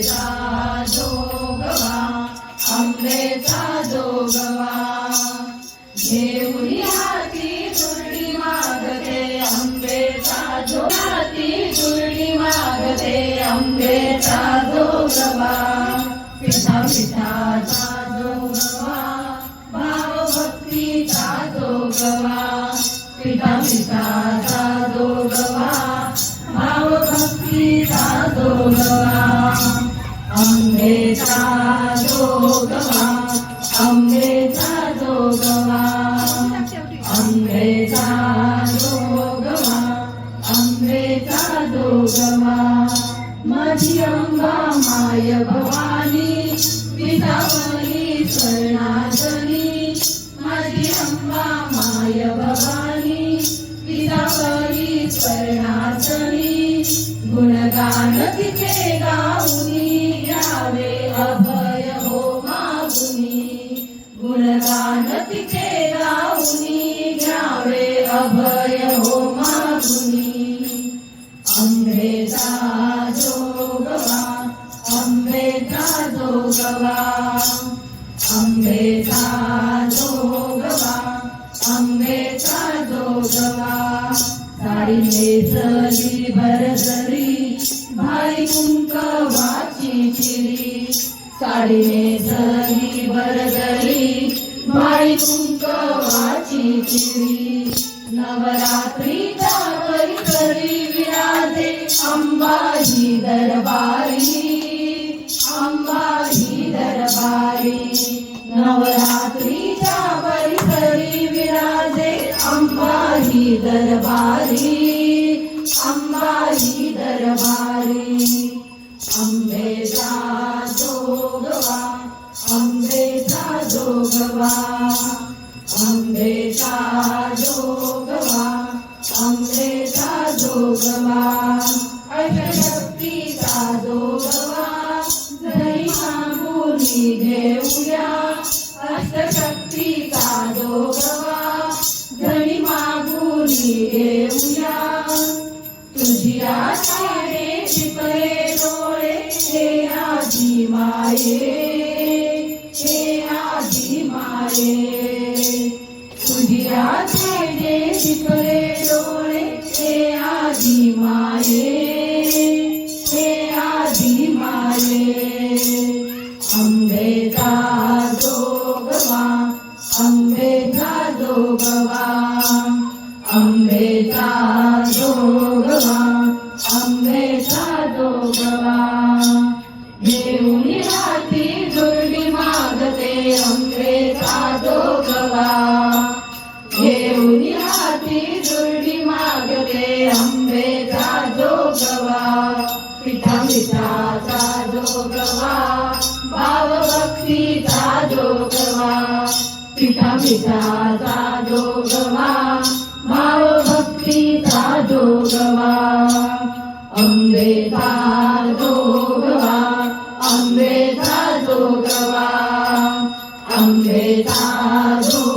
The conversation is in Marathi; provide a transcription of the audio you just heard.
आंबेचा जोगवा आंबेचा जोगवा. घेऊन हाती चुरडी मागते आंबेचा जो हाती चुरडी मागते आंबेचा जोगवा. पिता पिताचा जोगवा भावभक्तीचा जोगवा. पिता पिताचा जोगवा. आंबेचा जोगवा आंबेचा जोगवा आंबेचा जोगवा आंबेचा जोगवा. माझी अंबा माय भवानी विसावली स्वर्णाजनी माझी अंबा माय भवानी विसावली स्वर्णाजनी अभय हो मागुनी आंबेचा जोगवा आंबेचा जोगवा. आंबेचा जोगवा आंबेचा जोगवा. साडी नेसली भरजरी भाई कुंकवाची चिरी. साडी नेसली भरजरी भाई कुंकवाची चिरी. नवरात्रीचा करी विराजे? अंबाजी दरबारी अंबाजी दरबारी. नवरात्रीचा करी विराजे? अंबाजी दरबारी अंबाजी दरबारी. अंबेचा जोगवा अंबेचा जोगवा. अंबेचा जोगवा आंबेचा जोगवा. अष्टशक्तीचा जोगवा जरी मागुनी घेऊया. अष्टशक्तीचा जोगवा जरी मागुनी घेऊया. तुझी आशाडे शिपरे डोळे हे आजी माये हे आजी माये. दि अम्बेदा दोगमा अम्बेदा दोगवा। पिठा पिठाचा जोगवा भाव भक्तीचा जोगवा पिठा पिठाचा जोगवा भाव जोगवा जोगवा जोगवा जोगवा